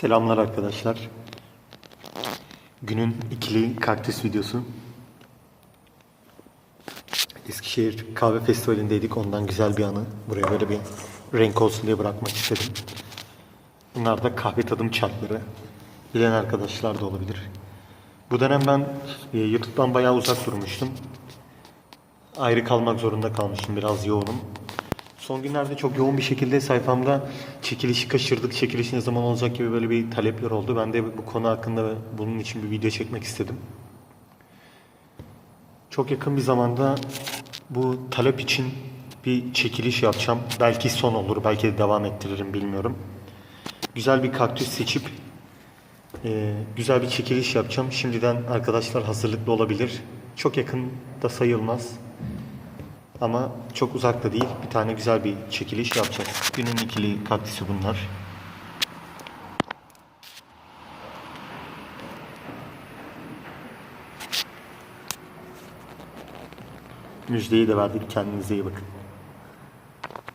Selamlar arkadaşlar. Günün ikili kaktüs videosu. Eskişehir Kahve Festivali'ndeydik. Ondan güzel bir anı. Buraya böyle bir renk olsun diye bırakmak istedim. Bunlar da kahve tadım çarkları. Bilen arkadaşlar da olabilir. Bu dönem ben e, YouTube'dan bayağı uzak durmuştum. Ayrı kalmak zorunda kalmıştım. Biraz yoğunum. Son günlerde çok yoğun bir şekilde sayfamda çekilişi kaçırdık, çekiliş ne zaman olacak gibi böyle bir talepler oldu. Ben de bu konu hakkında bunun için bir video çekmek istedim. Çok yakın bir zamanda bu talep için bir çekiliş yapacağım. Belki son olur, belki de devam ettiririm bilmiyorum. Güzel bir kaktüs seçip e, güzel bir çekiliş yapacağım. Şimdiden arkadaşlar hazırlıklı olabilir. Çok yakın da sayılmaz. Ama çok uzakta değil. Bir tane güzel bir çekiliş yapacağız. Günün ikili kaktüsü bunlar. Müjdeyi de verdik. Kendinize iyi bakın.